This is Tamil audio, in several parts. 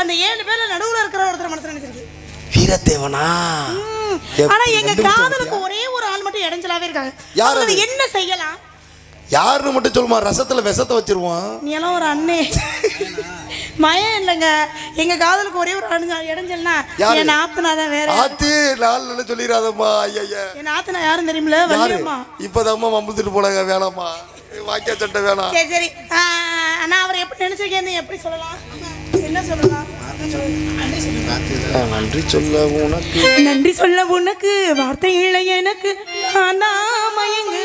அந்த ஏழு பேர்ல நடுவுல இருக்கிற ஒருத்தர் மனசு நினைச்சிருக்கு. வீரத்தேவனா? ஆனா எங்க காதலுக்கு ஒரே ஒரு ஆள் மட்டும் இடைஞ்சலாவே இருக்காங்க. அது? என்ன செய்யலாம்? யாருன்னு மட்டும் சொல்லுமா? ரசத்துல விஷத்தை வச்சிருவோம். நீ எல்லாம் ஒரு அண்ணே. மயம் இல்லைங்க. எங்க காதலுக்கு ஒரே ஒரு இடைஞ்சல்னா என் ஆத்தனா தான் வேற. ஆத்து நாள் சொல்லிடாதம்மா ஐயா என் ஆத்தனா யாரும் தெரியுமில வலியம்மா இப்பதாம்மா மம்புத்துட்டு போனாங்க. வேணாம்மா. வாக்கியா சட்டை வேணாம். சரி சரி. நான் அவர் எப்படி நினைச்சிருக்கேன்னு எப்படி சொல்லலாம்? நன்றி சொல்ல உனக்கு. நன்றி சொல்ல உனக்கு வார்த்தை இல்லை எனக்கு. நான் மயங்கு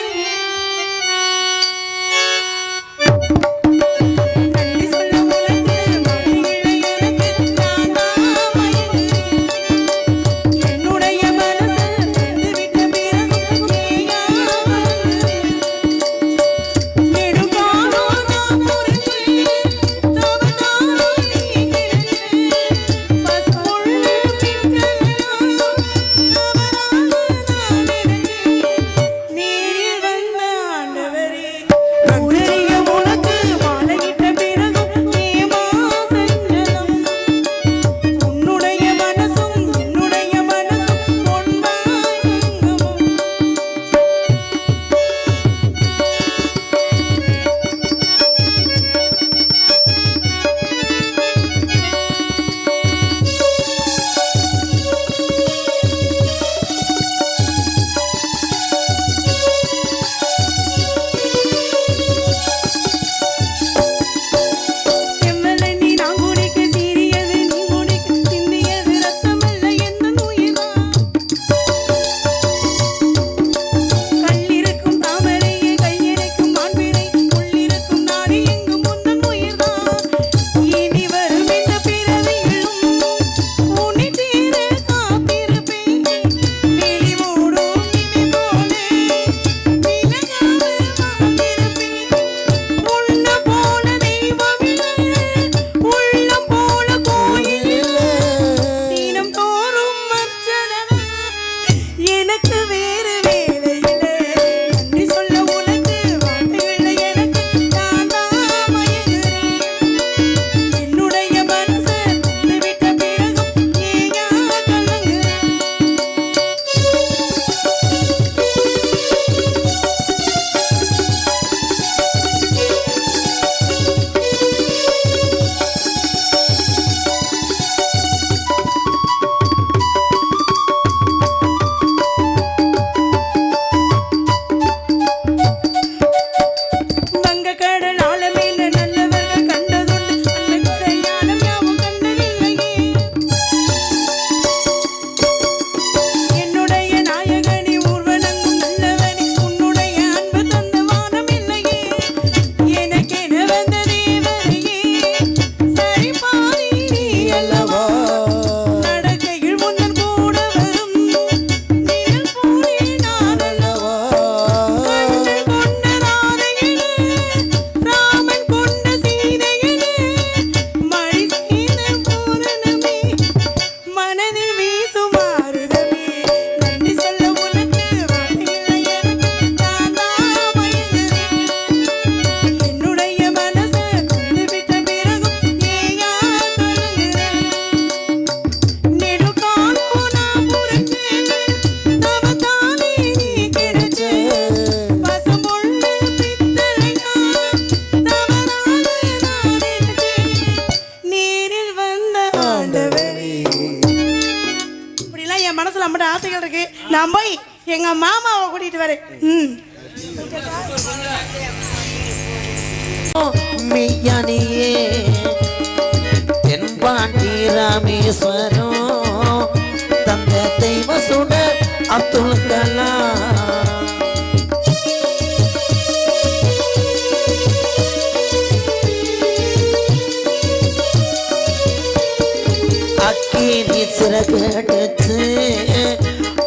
தேனி சிறகடிச்சு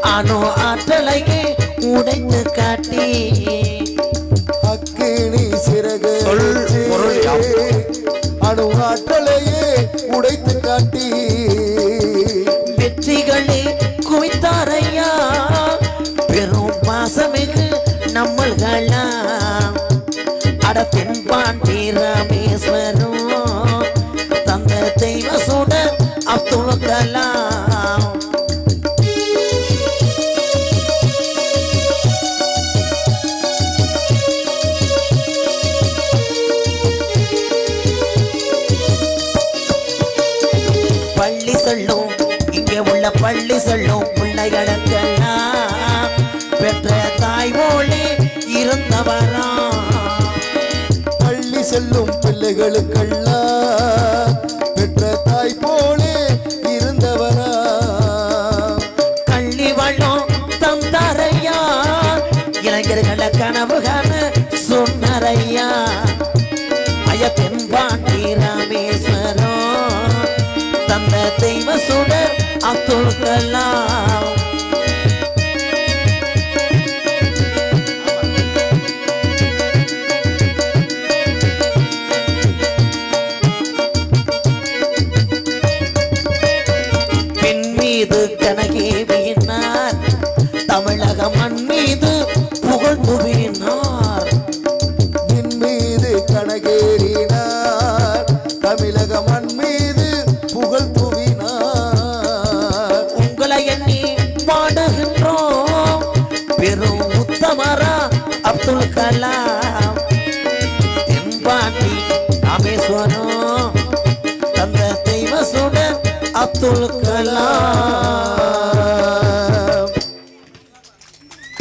அணு ஆற்றலையே உடைத்து காட்டி. அக்கினி சிறகு அணு ஆற்றலையே உடைத்து காட்டி. வெற்றிகளே குவித்தாரையா? பெரும் பாசமிகு நம்மள்களா? அட தும்பாண்டி ராமேஸ்வரம் சொல்லும். இங்கே உள்ள பள்ளி சொல்லும். பிள்ளைகளுக்கெல்லாம் பெற்ற தாய் மொழி இருந்தவரா. பள்ளி செல்லும் பிள்ளைகளுக்கெல்லாம் রসুরের আতুল কালাম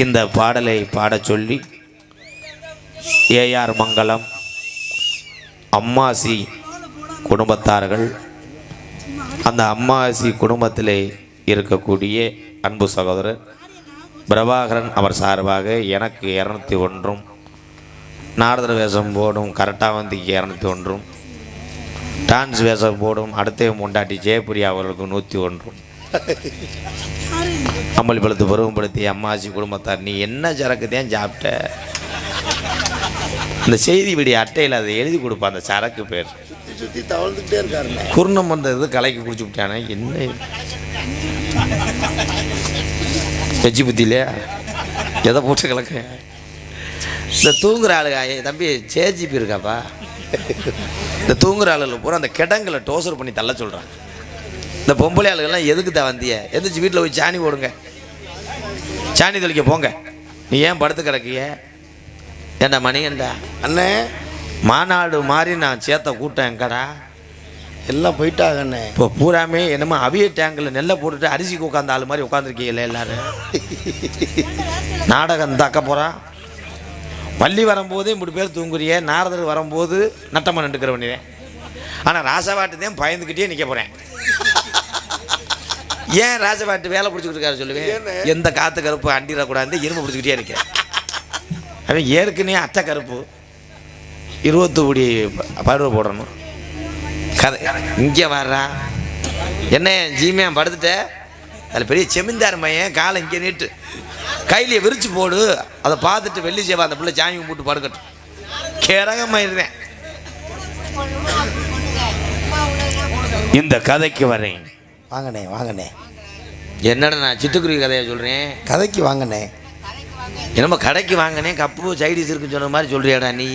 இந்த பாடலை பாடச் சொல்லி ஏஆர் மங்கலம் அம்மாசி குடும்பத்தார்கள் அந்த அம்மாசி குடும்பத்திலே இருக்கக்கூடிய அன்பு சகோதரர் பிரபாகரன் அவர் சார்பாக எனக்கு இரநூத்தி ஒன்றும் நாரதர் வேஷம் போடும் கரெக்டாக வந்து இரநூத்தி ஒன்றும் டான்ஸ் வேஷம் போடும் அடுத்த முண்டாட்டி ஜெயபிரியா அவர்களுக்கு நூற்றி ஒன்றும் அம்பளிப்பழத்து பருவப்படுத்தி அம்மாச்சி குடும்பத்தார் நீ என்ன சரக்கு தான் சாப்பிட்ட? இந்த செய்தி விடிய அட்டையில் அதை எழுதி கொடுப்பா அந்த சரக்கு பேர். குர்ணம் சுத்தி வந்தது கலைக்கு குடிச்சு விட்டானே என்ன? வெஜ்ஜி புத்தியில எதை போட்டு கலக்க இந்த தூங்குற ஆளுங்க தம்பி சேஜிபி இருக்காப்பா? இந்த தூங்குற ஆளுல பூரா அந்த கிடங்களை டோசர் பண்ணி தள்ள சொல்கிறான் இந்த பொம்பளை ஆளுகள்லாம் எதுக்கு தான் வந்திய? எந்திரிச்சு வீட்டில் போய் சாணி போடுங்க. சாணி தெளிக்க போங்க. நீ ஏன் படுத்து கிடக்கிய? ஏண்டா மணிகண்டா? அண்ணே. மாநாடு மாதிரி நான் சேர்த்த கூட்டம் எங்கடா? எல்லாம் போயிட்டாங்க அண்ணே. இப்போ பூராமே என்னமோ அவிய டேங்கில் நெல்லை போட்டுட்டு அரிசிக்கு உட்காந்த ஆள் மாதிரி உட்காந்துருக்கீங்களே எல்லாரும். நாடகம் தாக்க போகிறா பள்ளி வரும்போது இப்படி பேர் தூங்குறியே நாரதர் வரும்போது நட்டமாக நின்றுக்கிற வேண்டியதேன் ஆனால் ராசவாட்டு தான் பயந்துக்கிட்டே நிற்க போகிறேன் ஏன் ராசவாட்டு வேலை பிடிச்சிக்கிட்டு இருக்காரு சொல்லுவேன்? எந்த காற்று கருப்பு அண்டிடக்கூடாது இரும்பு பிடிச்சிக்கிட்டே இருக்கேன் அவன் ஏற்கனவே அட்டை கருப்பு. இருபத்து கோடி பருவ போடணும். கதை. இங்கே வர்றா என்ன ஜீமியான் படுத்துட்ட? அதில் பெரிய செமிந்தார் மையன் காலை இங்கே நீட்டு. கையிலேயே விரிச்சு போடு. அதை பார்த்துட்டு வெள்ளி சேவா அந்த பிள்ளை சாமி போட்டு படுக்கட்டும். கிரகமாயிருந்தேன் இந்த கதைக்கு வரேன். வாங்கண்ணே வாங்கண்ணே. என்னடா நான் சிட்டுக்குருவி கதையை சொல்கிறேன் கதைக்கு வாங்கண்ணே. என்னமோ கடைக்கு வாங்கினேன் கப்பு சைடிஸ் இருக்குன்னு சொன்ன மாதிரி சொல்றியாடா நீ?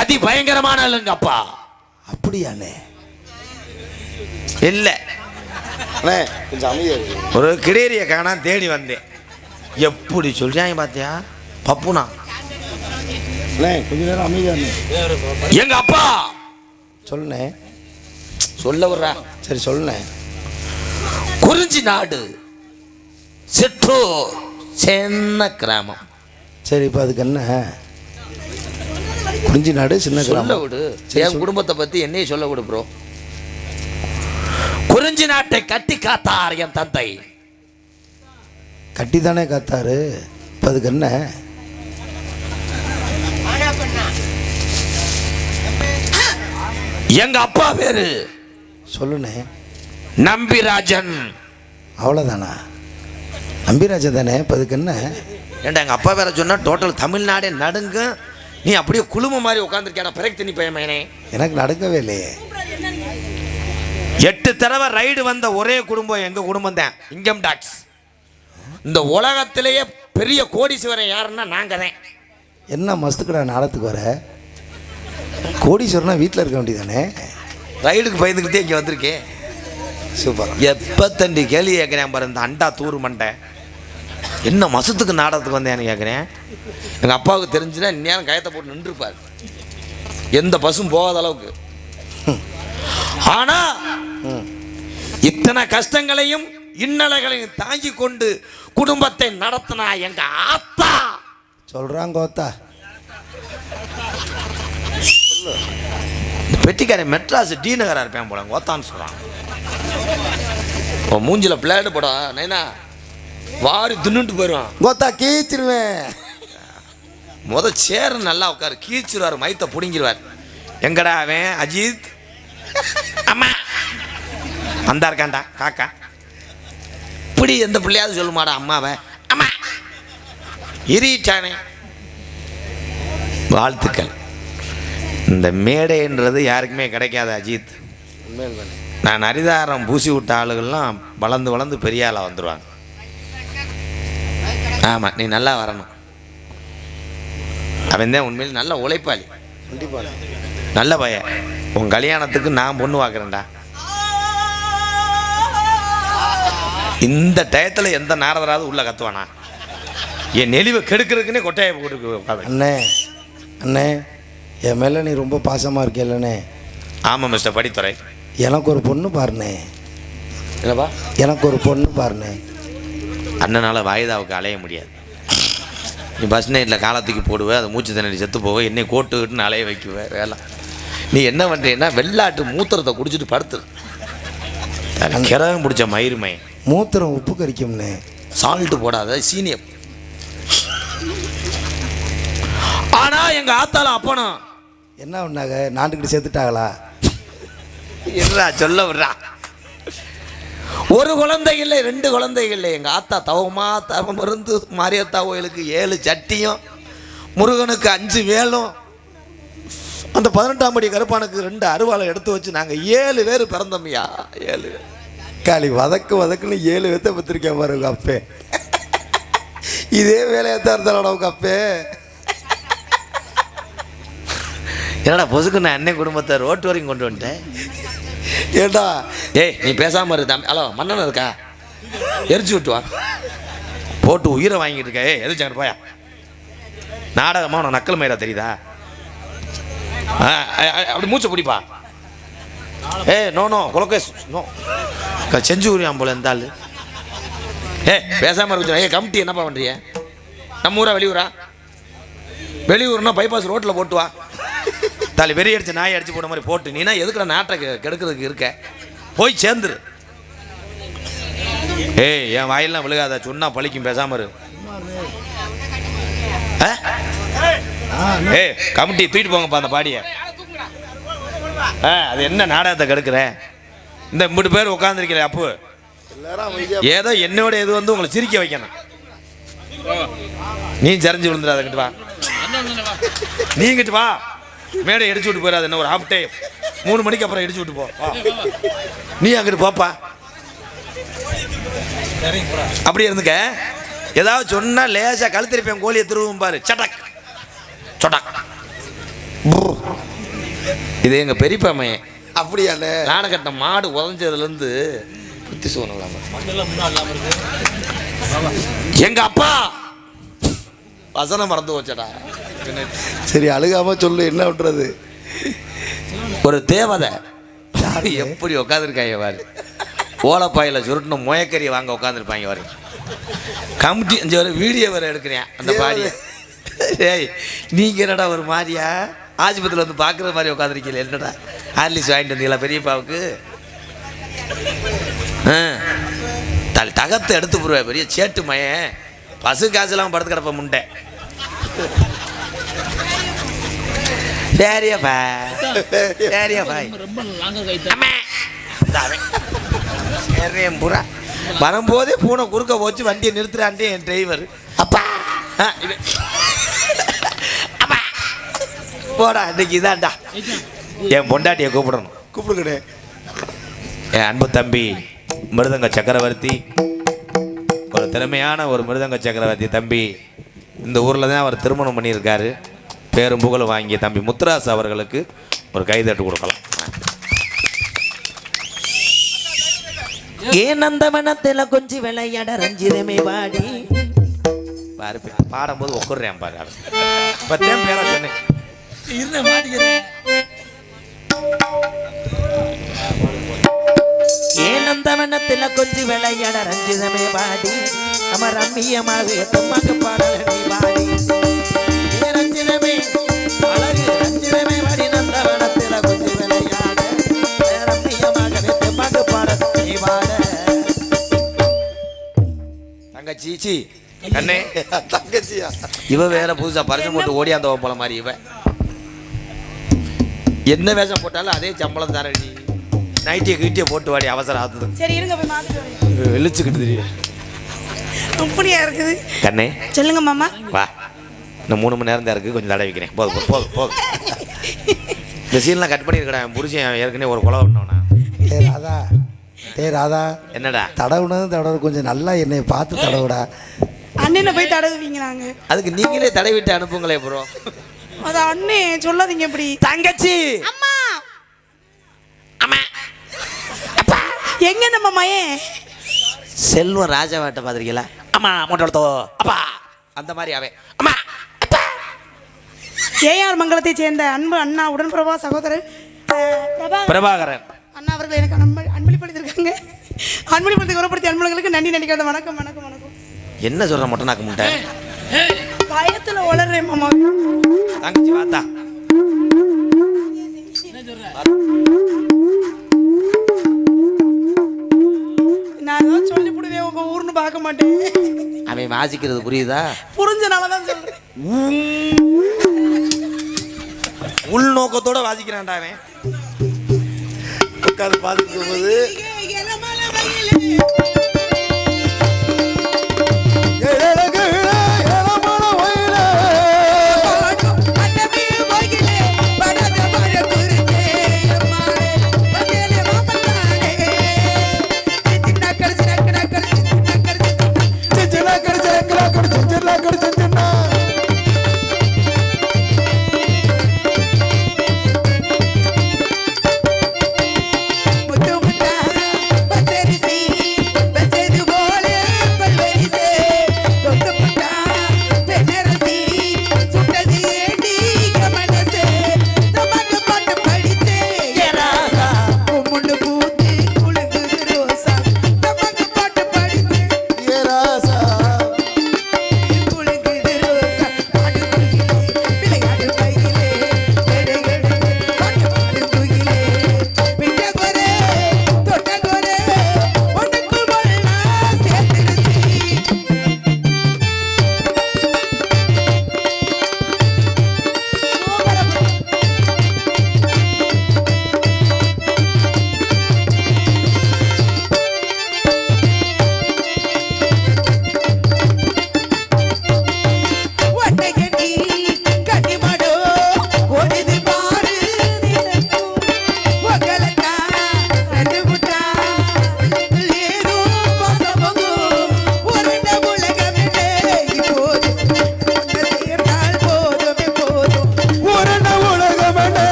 அதி பயங்கரமான ஆளுங்க அப்பா அப்படியாண்ணே. இல்லை. அண்ணே கொஞ்சம் அமைதியா இருக்கு ஒரு கிடேரிய காணா தேடி வந்தேன். எப்படி சொல்றாங்க பாத்தியா? பப்புனா. அண்ணே கொஞ்ச நேரம் அமைதியாண்ணே எங்க அப்பா? சொல்லுண்ணே. சொல்ல வர்றா சரி சொல்லுண்ணே. குறிஞ்சி நாடு சிற்றூர் சின்ன கிராமம். சரி இப்போ அதுக்கு என்ன? குறிஞ்சி நாடு சின்ன சொல்ல கிராமம். விடு. சரி, என் சொல்லு. குடும்பத்தை பத்தி என்னையும் சொல்ல விடு ப்ரோ குறிஞ்சி நாட்டை கட்டி காத்தார் என் தந்தை. கட்டி தானே காத்தாரு? இப்போ அதுக்கு என்ன? எங்க அப்பா பேரு சொல்லுண்ணே. நம்பிராஜன். அவ்வளோதானா நம்பிராஜா தானே? இப்போ அதுக்கு என்ன? ஏன்டா எங்க அப்பா வேற சொன்னா டோட்டல் தமிழ்நாடே நடுங்க. நீ அப்படியே குழும மாதிரி உட்காந்துருக்கேடா பிறகு தண்ணி பையன் மகனே. எனக்கு நடக்கவே இல்லையே. எட்டு தடவை ரைடு வந்த ஒரே குடும்பம் எங்க குடும்பம் தான். இன்கம் டாக்ஸ் இந்த உலகத்திலேயே பெரிய கோடீஸ்வரன் யாருன்னா நாங்க தான். என்ன மஸ்துக்கடா நாடத்துக்கு வர? கோடீஸ்வரனா வீட்டில் இருக்க வேண்டியதானே? ரைடுக்கு பயந்துக்கிட்டே இங்கே வந்திருக்கேன் சூப்பர். எப்போ தண்டி கேள்வி கேட்குறேன் பாரு இந்த அண்டா தூரு மண்டை. என்ன மசத்துக்கு நாடகத்துக்கு வந்தேன்னு கேட்குறேன் எங்கள் அப்பாவுக்கு தெரிஞ்சுன்னா இந்நேரம் கயத்தை போட்டு நின்றுப்பார். எந்த பஸ்ஸும் போகாத அளவுக்கு. ஆனா இத்தனை கஷ்டங்களையும் இன்னலைகளையும் தாங்கி கொண்டு குடும்பத்தை நடத்தினா எங்க ஆத்தா? சொல்கிறான் கோத்தா. இந்த பெட்டிக்காரன் மெட்ராஸ் டி நகரா இருப்பேன் போல ஓத்தான்னு சொல்றான். உன் மூஞ்சில பிளேடு போடா நைனா. வாரி தின்னுட்டு போயிடுவான் கோத்தா கீச்சிருவேன். முத சேர நல்லா உட்காரு கீச்சிருவார் மைத்த புடுங்கிடுவார் எங்கடா அவன் அஜித்? அம்மா. அந்த இருக்கான்டா காக்கா. இப்படி எந்த பிள்ளையாவது சொல்லுமாடா அம்மாவை. அம்மா. இரிட்டானே வாழ்த்துக்கள். இந்த மேடைன்றது யாருக்குமே கிடைக்காது அஜித். நான் அரிதாரம் பூசி விட்ட ஆளுகள்லாம் வளர்ந்து வளர்ந்து பெரிய ஆளாக வந்துடுவாங்க ஆமாம் நீ நல்லா வரணும். அவன் தான் உண்மையில் நல்ல உழைப்பாளி. கண்டிப்பாக நல்ல பையன். உன் கல்யாணத்துக்கு நான் பொண்ணு பார்க்குறேன்டா. இந்த டயத்தில் எந்த நாரதராவது உள்ள கத்துவானா? என் நெளிவை கெடுக்கிறதுக்குன்னே கொட்டையை போட்டு அண்ணே அண்ணே என் மேலே நீ ரொம்ப பாசமாக இருக்கேல்லண்ணே ஆமாம் மிஸ்டர் படித்துறை. எனக்கு ஒரு பொண்ணு பாருண்ணே. இல்லைப்பா எனக்கு ஒரு பொண்ணு பாருண்ணே. அண்ணனால் வாய்தாவுக்கு அலைய முடியாது. நீ பஸ் நைட்டில் காலத்துக்கு போடுவ அதை மூச்சு திணறி செத்து போவ என்னை கோட்டுக்கிட்டு அலைய வைக்குவ வேலை. நீ என்ன பண்ணுறீன்னா வெள்ளாட்டு மூத்திரத்தை குடிச்சிட்டு படுத்து கிரகம் பிடிச்ச மயிருமை. மூத்திரம் உப்பு கறிக்கும்ண்ணே சால்ட்டு போடாத சீனியம். ஆனா எங்க ஆத்தால அப்பனும். என்ன பண்ணாங்க நாட்டுக்கிட்டு சேர்த்துட்டாங்களா? இருடா சொல்ல விடுறா ஒரு குழந்தை இல்லை ரெண்டு குழந்தை இல்லை. எங்க ஆத்தா தவமா தவம் இருந்து மாரியத்தா கோயிலுக்கு ஏழு சட்டியும் முருகனுக்கு அஞ்சு வேலும் அந்த பதினெட்டாம் படி கருப்பானுக்கு ரெண்டு அருவாளை எடுத்து வச்சு நாங்க ஏழு பேர் பிறந்தோம்யா. ஏழு பேர். காளி வதக்கு வதக்குன்னு ஏழு வெத்த பத்திரிக்கேன் பாரு உங்க அப்பே. இதே வேலையாக தான் இருந்தாலும் உங்க அப்பே. என்னடா பொசுக்கு நான் அன்னை குடும்பத்தை ரோட்டு வரைக்கும் கொண்டு வந்துட்டேன் ஏண்டா? ஏய் நீ பேசாம இரு ஹலோ மன்னன் இருக்கா? எரிச்சு விட்டு வா. போட்டு உயிரை வாங்கிட்டு இருக்க. ஏய் எதிர்ச்சாங்க போயா. நாடகமா உனக்கு நக்கல் மயிரா தெரியுதா? அப்படி மூச்சை பிடிப்பா. ஏ நோ நோ குலகேஷ் நோ செஞ்சு உரியாம் போல இந்த ஏ பேசாமல் பேசாம இருக்கு கமிட்டி என்னப்பா பண்ணுறிய நம்ம ஊரா வெளியூரா? வெளியூர்னா பைபாஸ் ரோட்டில் போட்டு வா. தாலி வெறி அடிச்சு நாய் அடிச்சு போன மாதிரி போட்டு. நீனா எதுக்குடா நாட்டை கெடுக்கிறதுக்கு இருக்க? போய் சேர்ந்துரு. ஏய் என் வாயிலாம் விழுகாத? சொன்னா பழிக்கும் பேசாமல் இரு. ஆ? ஏய் கமிட்டி தூக்கிட்டு போங்கப்பா அந்த பாடியை. ஆ அது என்ன நாடகத்தை கெடுக்கிறேன் இந்த மூணு பேர் உட்காந்துருக்கல அப்பு. ஏதோ என்னோட இது வந்து உங்களை சிரிக்க வைக்கணும். நீ சரிஞ்சு விழுந்துடாத கிட்ட வா. நீ கிட்ட வா. மேடை இடிச்சு விட்டு போயிடாது என்ன ஒரு ஹாஃப் டைம் மூணு மணிக்கு அப்புறம் இடிச்சு விட்டு போ. நீ அங்கிட்டு போப்பா. அப்படி இருந்துக்க. ஏதாவது சொன்னா லேசா கழுத்திருப்பேன் கோழியை திருவும் பாரு. சட்டக் சொட்டக் புர். இது எங்க பெரியப்பா மையன் அப்படியாண்ணே. நாண கட்ட மாடு உதஞ்சதுலேருந்து புத்தி சோனலாம எங்க அப்பா! வசனம் மறந்து போச்சடா. சரி அழுகாம சொல்லு என்ன பண்றது? ஒரு தேவதை. எப்படி உட்காந்துருக்காங்க பாரு. ஓலப்பாயில் சுருட்டின முயக்கறி வாங்க உட்காந்துருப்பாங்க பாரு. கமிட்டி வீடியோ வேற எடுக்கிறேன் அந்த பாடிய. ஏய் நீங்க என்னடா ஒரு மாதிரியா? ஆஸ்பத்திரியில் வந்து பார்க்குற மாதிரி உட்காந்துருக்கீங்க என்னடா? ஹார்லிஸ் வாங்கிட்டு வந்தீங்களா பெரியப்பாவுக்கு? தலை தகத்தை எடுத்து போடுவேன் பெரிய சேட்டு மயன். பசு காசுலாம் படுத்து கிடப்ப முண்டை. சரியாப்பா சரியாப்பா புறா. வரும்போதே பூனை குறுக்க போச்சு வண்டியை நிறுத்துறான்ட்டு என் டிரைவர். அப்பா. போடா இன்னைக்கு இதான்டா. என் பொண்டாட்டியை கூப்பிடணும். கூப்பிடுங்கண்ணே. என் அன்பு தம்பி மிருதங்க சக்கரவர்த்தி. ஒரு திறமையான ஒரு மிருதங்க சக்கரவர்த்தி தம்பி. இந்த ஊரில் தான் அவர் திருமணம் பண்ணியிருக்காரு. பேரும் புகழும் வாங்கிய தம்பி முத்துராஸ் அவர்களுக்கு ஒரு கைதட்டு கொடுக்கலாம். ஏன் அந்த மனத்துல கொஞ்சம் விளையாட ரஞ்சிதமே வாடி. பாரு பாடும்போது உட்குறேன் பாரு. பத்தேன் பேரா சொன்னேன். ஏன் அந்த வண்ணத்துல கொஞ்சம் விளையாட ரஞ்சிதமே பாடி. நம்ம ரம்மியமாக எத்தமாக பாடல நீ பாடி. ரஞ்சிதமே அழகு ரஞ்சிதமே பாடி. நந்த வனத்துல கொஞ்சம் விளையாட ஏ ரம்மியமாக எத்தமாக பாடல நீ பாட. தங்கச்சி சீ. கண்ணே. தங்கச்சியா? இவ வேற புதுசா பரிசம் போட்டு ஓடியாந்தவன் போல மாதிரி இவ. என்ன வேஷம் போட்டாலும் அதே சம்பளம் தர நீ. நைட்டியை கீட்டியை போட்டு வாடி அவசரம் ஆகுது. சரி இருங்க போய் மாத்திட்டு வரேன். வெளிச்சுக்கிட்டு தெரியும் அப்படியா இருக்குது? கண்ணே. சொல்லுங்க மாமா. வா. இன்னும் மூணு மணி நேரம் தான் இருக்கு கொஞ்சம் தடவை வைக்கிறேன். போதும் போதும், போதும் இந்த சீன்லாம் கட் பண்ணியிருக்கடா என் புருஷன் ஏற்கனவே ஒரு கொலை பண்ணவனா. ஏ ராதா. ஏ ராதா. என்னடா? தடவுனது தடவு கொஞ்சம் நல்லா என்னை பார்த்து தடவுடா. அண்ணனை போய் தடவுவீங்களாங்க அதுக்கு நீங்களே தடவிட்டு அனுப்புங்களே ப்ரோ அது அண்ணே சொல்லாதீங்க இப்படி. தங்கச்சி! அம்மா! எங்க நம்ம மயன்? செல்வம் ராஜாவாட்ட பார்த்துருக்கீங்களா அம்மா மொட்டை அப்பா! அந்த மாதிரி அவன். அம்மா! ஏஆர் மங்கலத்தை சேர்ந்த அன்பு அண்ணா உடன்பிரபா சகோதரர் அஹ், பிரபா பிரபாகரன். அண்ணா அவர்கள் எனக்கு அன்பு அன்பளிப்பளித்திருக்காங்க அன்பளிப்பளித்து குறப்படுத்திய அன்புகளுக்கு நன்றி நினைக்காத வணக்கம் வணக்கம் வணக்கம். என்ன சொல்ற மொட்டை நாக்கு முட்டை? பயத்துல வளர்றேன் மாமா. தங்கச்சி வாத்தா. நான் சொல்லி விடுவேன் உங்க ஊர்னு பார்க்க மாட்டேன். அவன் வாசிக்கிறது புரியுதா? புரிஞ்சனால தான் சொல்றேன் உள்நோக்கத்தோட வாசிக்கிறான்டா அவன். உட்காந்து பார்த்துட்டு போது ஏ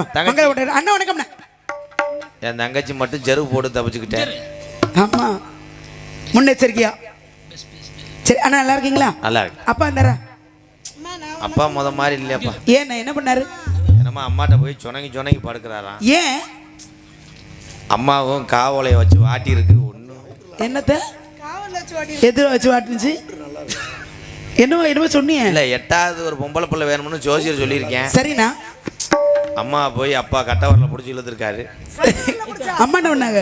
மங்கள அண்ணா வணக்கம்ண்ணா என் தங்கச்சி மட்டும் செருப்பு போட்டு தப்பிச்சுக்கிட்டேன். ஆமா. முன்னெச்சரிக்கையா? சரி அண்ணா நல்லா இருக்கீங்களா? நல்லா இருக்கு. அப்பா இருந்தாரா அப்பா முத மாதிரி இல்லையாப்பா. ஏண்ணா என்ன பண்ணாரு? என்னமா அம்மாட்ட போய் சொனங்கி சொனங்கி படுக்கிறாராம். ஏன்? அம்மாவும் காவலையை வச்சு வாட்டி இருக்கு ஒன்றும் என்னத்த? எது வச்சு வாட்டுனுச்சு? என்னவோ என்னவோ சொன்னீங்க. இல்லை எட்டாவது ஒரு பொம்பளை பிள்ளை வேணும்னு ஜோசியர் சொல்லியிருக்கேன். சரிண்ணா. அம்மா போய் அப்பா கட்டவரில் பிடிச்சி இழுத்துருக்காரு. அம்மா என்ன பண்ணாங்க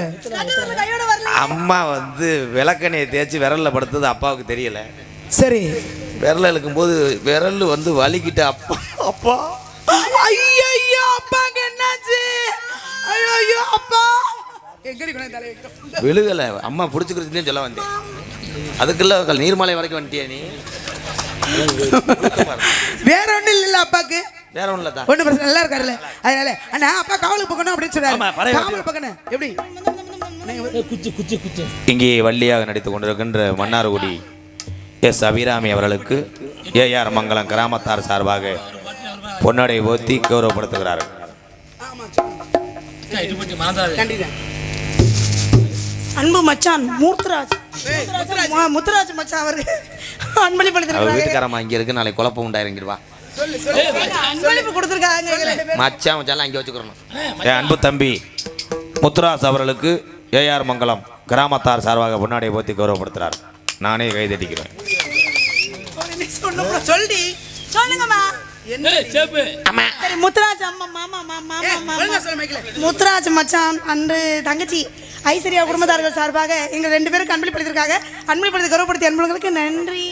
அம்மா வந்து விளக்கெண்ணையை தேய்ச்சி விரல்ல படுத்தது அப்பாவுக்கு தெரியல. சரி. விரல் இழுக்கும்போது விரல் வந்து வலிக்கிட்டு அப்பா அப்பா. ஐயோ அப்பாக்கு என்னாச்சு? ஐயோ ஐயோ அப்பா. விழுகலை. அம்மா பிடிச்சிக்கிறதுனே சொல்ல வந்தேன். அதுக்குள்ள நீர்மலை வரைக்கும் வந்துட்டியா நீ? வேற ஒண்ணும் இல்ல அப்பாக்கு. வேற ஒன்றும் இல்லை தான். ஒண்ணு பிரச்சனை நல்லா இருக்காருல்ல. அதனால அண்ணா அப்பா காவலுக்கு போகணும் அப்படின்னு சொன்னாரு பழைய காவல் போகணும். எப்படி? இங்கே வள்ளியாக நடித்துக் கொண்டிருக்கின்ற மன்னார்குடி எஸ். அபிராமி அவர்களுக்கு ஏஆர் மங்கலம் கிராமத்தார் சார்பாக பொன்னடை போத்தி கௌரவப்படுத்துகிறார்கள். அன்பு மச்சான் மூர்த்தராஜ் முத்துராஜ். மச்சான் அவரு. அன்பளிப்பு அவர் அளித்திருக்காங்க வீட்டுக்காரம்மா இங்கே இருக்கு நாளைக்கு குழப்பம் உண்டாயிருங்கிடுவா. அன்பளிப்பு கொடுத்திருக்காங்க. மச்சான் மச்சான் அங்கே வச்சுக்கிறணும். என் அன்பு தம்பி முத்துராஸ் அவர்களுக்கு ஏஆர் மங்கலம் கிராமத்தார் சார்பாக பொன்னாடை போத்தி கௌரவப்படுத்துகிறார் நானே கைதட்டிக்கிறேன் சொல்டி சொல்லுங்கம்மா. சரி முத்துராஜ் அம்மா மாமா மாமா சொல்ல. முத்துராஜ் மச்சான் அன்று தங்கச்சி ஐஸ்வர்யா குடும்பத்தார்கள் சார்பாக எங்க ரெண்டு பேருக்கு அன்பளிப்படுத்திருக்காங்க அன்பளிப்படுத்தி கௌரவப்படுத்திய அன்புகளுக்கு நன்றி.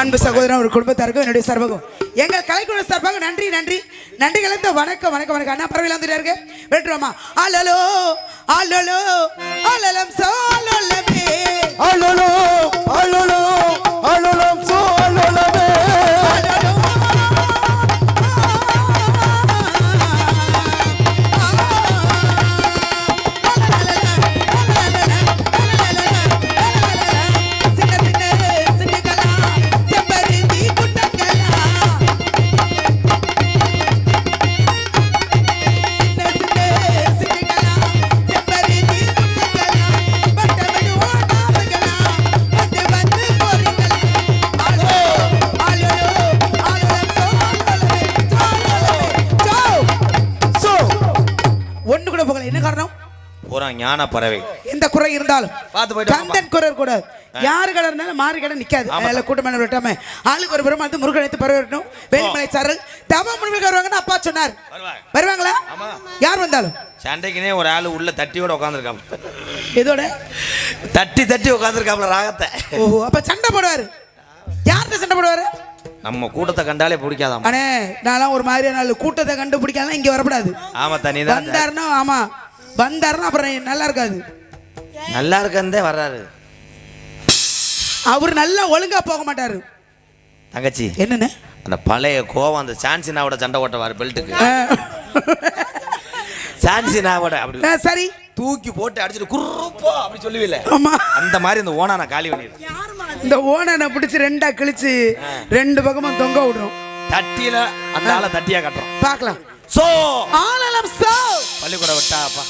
அன்பு சகோதரன் ஒரு குடும்பத்தாருக்கும் என்னுடைய சார்பாகும். எங்கள் கலைக்குழு சார்பாக நன்றி நன்றி. நன்றி கலந்த வணக்கம் வணக்கம் வணக்கம். அண்ணா பறவையில் வந்துட்டாருங்க. வெட்டுருவோமா ஆலலோ ஆலலோ ஆலலம் சோலமே அலலோ அலலோ ஞான பறவை. எந்த குறை இருந்தாலும் பார்த்து போயிட்டு. கந்தன் குறை கூடாது யாரு கடை இருந்தாலும் மாறி கடை நிக்காது. அதனால கூட்டமான விட்டாம ஆளுக்கு ஒரு புறம் வந்து முருகன் எடுத்து பறவை வரணும் வேலுமலை சாரல். தவ முனிவர்கள் வருவாங்கன்னு அப்பா சொன்னார். வருவாங்க. வருவாங்களா. யார் வந்தாலும்? சண்டைக்குனே ஒரு ஆள் உள்ள தட்டியோட உட்காந்துருக்காப்ல இதோட தட்டி தட்டி உட்காந்துருக்காப்ல ராகத்தை. ஓஹோ அப்ப சண்டை போடுவாரு. யார்கிட்ட சண்டை போடுவாரு? நம்ம கூட்டத்தை கண்டாலே பிடிக்காதாம் அண்ணே நான்லாம் ஒரு மாதிரியான கூட்டத்தை கண்டுபிடிக்கலாம் இங்க வரக்கூடாது ஆமா தண்ணி தான் வந்தாருன்னா ஆமா. வந்தாருன்னா அப்புறம் நல்லா இருக்காது. நல்லா இருக்கந்தே வர்றாரு. அவர் நல்லா ஒழுங்கா போக மாட்டாரு. தங்கச்சி என்னன்னு? அந்த பழைய கோவம் அந்த சான்சினாவோட சண்டை ஓட்டவார் பெல்ட்டுக்கு. சான்சினாவோட அப்படி சரி. தூக்கி போட்டு அடிச்சுட்டு குறுப்போ அப்படி சொல்லுவில்ல. ஆமா. அந்த மாதிரி இந்த ஓனா நான் காலி பண்ணிடுறேன். இந்த ஓனனை பிடிச்சி ரெண்டா கிழிச்சு ரெண்டு பக்கமும் தொங்க விடுறோம். தட்டியில அந்த ஆளை தட்டியா கட்டுறோம். பார்க்கலாம். சோ! ஆலலம் சோ! பள்ளிக்கூடம் விட்டாப்பா.